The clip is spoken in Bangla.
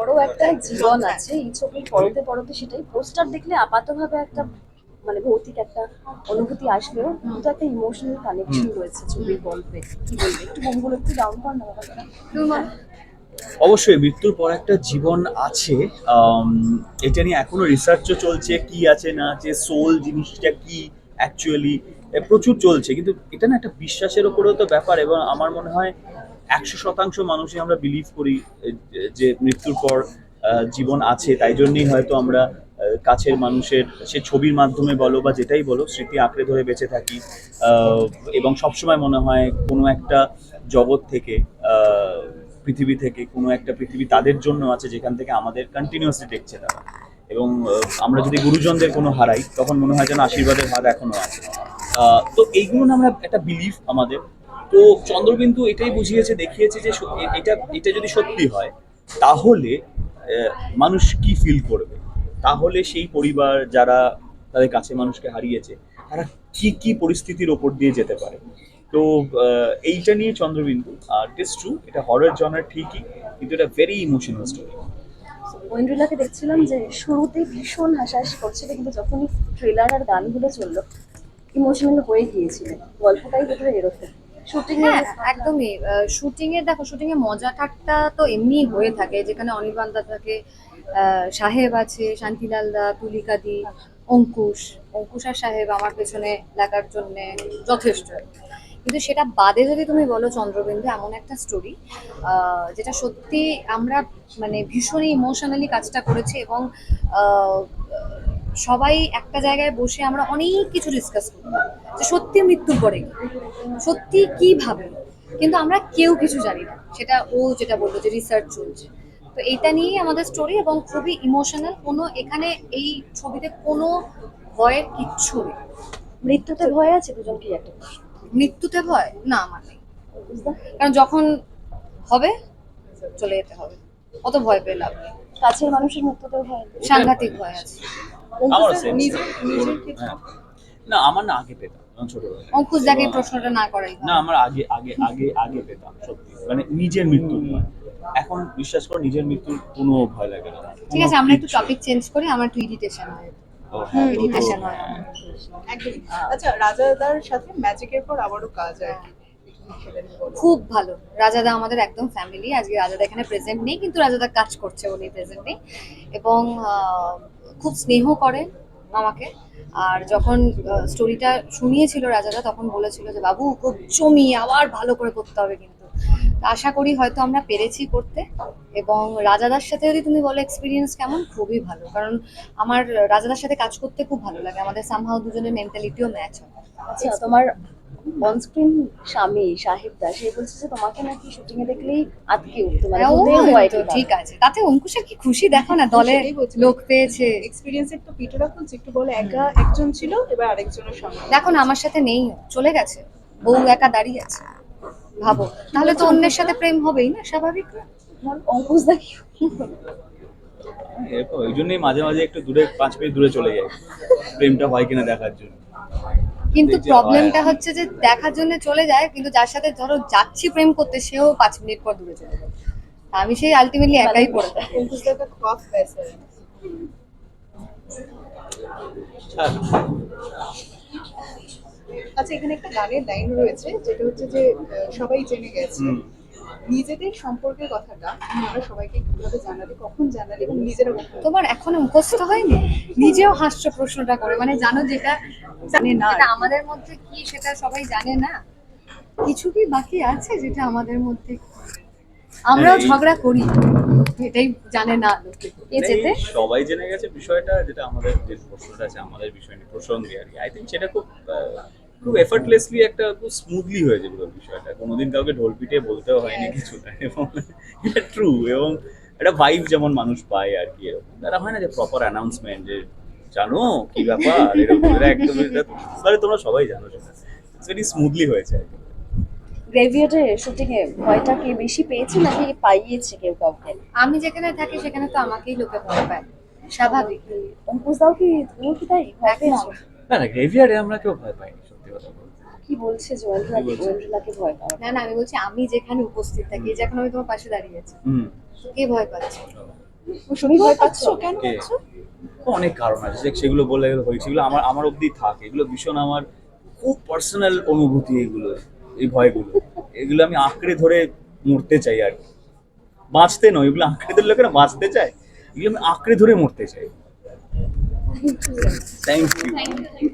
বড় একটা জীবন আছে। এই ছবির পরতে পরতে সেটাই পোস্টার দেখলে আপাতভাবে একটা মানে ভৌতিক একটা অনুভূতি আসলেও কিন্তু একটা ইমোশনাল কানেকশন রয়েছে ছবির গল্পে। কি বলবে? একটু বোমগুলো একটু ডাউন কর না। অবশ্যই মৃত্যুর পর একটা জীবন আছে। এটা নিয়ে এখনও রিসার্চও চলছে কি আছে না আছে সোল জিনিসটা কি অ্যাকচুয়ালি প্রচুর চলছে। কিন্তু এটা না একটা বিশ্বাসের ওপরেও তো ব্যাপার এবং আমার মনে হয় একশো শতাংশ মানুষই আমরা বিলিভ করি যে মৃত্যুর পর জীবন আছে, তাই জন্যই হয়তো আমরা কাছের মানুষের, সে ছবির মাধ্যমে বলো বা যেটাই বলো, স্মৃতি আঁকড়ে ধরে বেঁচে থাকি। এবং সবসময় মনে হয় কোনো একটা জগৎ থেকে পৃথিবী থেকে, কোনো একটা পৃথিবী তাদের জন্য আছে, যেখান থেকে আমাদের কন্টিনিউয়াসলি দেখছে তারা। এবং আমরা যদি গুরুজনদের কোনো হারাই, তখন মনে হয় যেন আশীর্বাদের হাত এখনও আছে। তো এইগুলো আমরা একটা বিলিফ আমাদের তো চন্দ্রবিন্দু এটাই বুঝিয়েছে, দেখিয়েছে যে এটা এটা যদি সত্যি হয়, তাহলে মানুষ কি ফিল করবে? তাহলে সেই পরিবার যারা তাদের কাছে মানুষকে হারিয়েছে, তারা কি কি পরিস্থিতির ওপর দিয়ে যেতে পারে? তো এইটা নিয়ে চন্দ্রবিন্দু, আর ইটস ট্রু এটা হরর জনার ঠিকই, কিন্তু এটা ভেরি ইমোশনাল স্টোরি ঐন্দ্রিলাকে দেখছিলাম যে শুরুতে ভীষণ হাসাহাসি করছিল, কিন্তু যখনই ট্রেলার আর গানগুলো চলল ইমোশনাল হয়ে গিয়েছিল। গল্পটাই এরকম। শুটিং হ্যাঁ একদমই। শুটিং এ দেখো শুটিং এ মজা ঠাট্টা তো এমনি হয়ে থাকে। যেখানে অনির্বাণ দা থাকে সাহেব আছে শান্তিলাল দা তুলিকা দি অঙ্কুশ। অঙ্কুশ আর সাহেব আমার পেছনে লাগার জন্য যথেষ্ট। কিন্তু সেটা বাদে যদি তুমি বলো চন্দ্রবিন্দু এমন একটা স্টোরি যেটা সত্যি আমরা মানে ভীষণই ইমোশনালি কাজটা করেছি এবং সবাই একটা জায়গায় বসে আমরা অনেক কিছু ডিসকাস করি যে সত্যি মৃত্যুর পরে সত্যি কি ভাবে? কিন্তু আমরা কেউ কিছু জানি না। সেটা ও যেটা বলল যে রিসার্চ চলছে। তো এইটা নিয়েই আমাদের স্টোরি এবং খুবই ইমোশনাল কোনো এখানে এই ছবিতে কোনো ভয়ের কিচ্ছু নেই। মৃত্যুতে ভয় আছে দুজনকে একটা মৃত্যুতে ভয়? না আমার নেই। কারণ যখন হবে চলে যেতে হবে। অত ভয় পেয়ে লাভ নেই। কাছের মানুষের মৃত্যুতে ভয় সাংঘাতিক ভয় আছে। নিজের নিজের ক্ষেত্রে না আমার না আগে পেতাম প্রশ্নটা না করাই ভালো। না আমার আগে আগে আগে আগে পেতাম সত্যি। মানে নিজের মৃত্যুর এখন বিশ্বাস করো নিজের মৃত্যুর কোনো ভয় লাগে না। ঠিক আছে আমরা একটু টপিক চেঞ্জ করি আমার একটু ইরিটেশন হয়। হ্যাঁ। আচ্ছা রাজাদার সাথে ম্যাজিকের পর আবারও কাজ আর কি। খুব ভালো। রাজাদা আমাদের একদম ফ্যামিলি আজকে রাজাদা এখানে প্রেজেন্ট নেই কিন্তু রাজাদা কাজ করছে উনি প্রেজেন্ট নেই। এবং আহ, খুব স্নেহ করে আমাকে আর যখন স্টোরিটা শুনিয়েছিল রাজারা তখন বলেছিল যে, বাবু খুব জমিয়ে আবার ভালো করে করতে হবে কিন্তু। আশা করি হয়তো আমরা পেরেছি করতে। এবং রাজাদার সাথে যদি তুমি বলো এক্সপিরিয়েন্স কেমন? খুবই ভালো। কারণ আমার রাজাদার সাথে কাজ করতে খুব ভালো লাগে। আমাদের সামহাও দুজনের মেন্টালিটিও ম্যাচ হয়। আচ্ছা তোমার অনস্ক্রিন স্বামী সাহেব দাস সে বলছে যে তোমাকে নাকি শুটিং এ দেখলেই আটকে উঠতো মানে হ্যাঁ, তো ঠিক আছে। তাতে অঙ্কুশের কি খুশি দেখো না দলে লোক পেয়েছে। পিটোরা খুলছে একটু বলে একা একজন ছিল এবার আরেকজনের সঙ্গে। দেখো না আমার সাথে নেই চলে গেছে। বউ একা দাঁড়িয়ে আছে ভাবো। তাহলে তো অন্যের সাথে প্রেম হবেই না স্বাভাবিক অঙ্কুশ দা কি? ওই জন্যই মাঝে মাঝে একটু দূরে পাঁচ মিনিট দূরে চলে যায় প্রেমটা হয় কিনা দেখার জন্য। কিন্তু প্রবলেমটা হচ্ছে যে দেখার জন্য চলে যায় কিন্তু যার সাথে ধরো যাচ্ছি প্রেম করতে সেও পাঁচ মিনিট পর দূরে চলে যায়। আমি সেই আলটিমেটলি একাই পড়ে ছাড়। আচ্ছা। এখানে একটা গানের লাইন রয়েছে যেটা হচ্ছে যে সবাই জেনে গেছে। নিজেদের সম্পর্কের কথাটা আমরা সবাইকে কীভাবে জানালে কখন জানালে এবং নিজেরা তোমার এখনও মুখস্থ হয়নি? নিজেও হাস্য প্রশ্নটা করে মানে জানো যেটা জানে না। আমাদের মধ্যে কি সেটা সবাই জানে না। কিছু কি বাকি আছে যেটা আমাদের মধ্যে আমরাও ঝগড়া করি? এটাই জানে না। লোকে এ যেতে? সবাই জেনে গেছে বিষয়টা যেটা আমাদের যে প্রশ্নটা আছে আমাদের বিষয় নিয়ে প্রসঙ্গে আর কি। আই থিঙ্ক সেটা খুব খুব এফার্টলেসলি একটা খুব স্মুথলি হয়েছে পুরো বিষয়টা। কোনোদিন কাউকে ঢোল পিটিয়ে বলতেও হয়নি কিছু না এবং এটা ট্রু এবং একটা ভাইব যেমন মানুষ পায় আর কি এরকম। তারা হয় না যে প্রপার অ্যানাউন্সমেন্ট যে জানো কি ব্যাপার? এরকম একদম তাহলে তোমরা সবাই জানো সেটা। ভেরি স্মুথলি হয়েছে আর কি। গ্রেভিয়ার্ডে শুটিং এ ভয়টা কে বেশি পেয়েছে নাকি পাইয়েছে কেউ কাউকে? আমি যেখানে থাকি সেখানে তো আমাকেই লোকে ভয় পায়। স্বাভাবিক। অঙ্কুশ দাও কি তুমিও কি তাই? ভয় পেয়েছ? না না গ্রেভিয়ার্ডে আমরা কেউ ভয় পাইনি। কি বলছে জয়েন্দ্রা জয়েন্দ্রাকে ভয় পাওয়া না না আমি বলছি আমি যেখানে উপস্থিত থাকি এই যে এখন আমি তোমার পাশে দাঁড়িয়ে আছি। হুম। কে ভয় পাচ্ছে? শুনি ভয় পাচ্ছ। কেন? পাচ্ছ? অনেক কারণ আছে। যে- সেগুলো বলে গেলে হয় সেগুলো আমার আমার অবধি থাকে। এগুলো ভীষণ আমার খুব পার্সোনাল অনুভূতি এগুলো এই ভয়গুলো। এগুলো আমি আঁকড়ে ধরে মরতে চাই আর কি। বাঁচতে নয় এগুলো আঁকড়ে ধরে লোকেরা বাঁচতে চায়? এগুলো আমি আঁকড়ে ধরে মরতে চাই। Thank you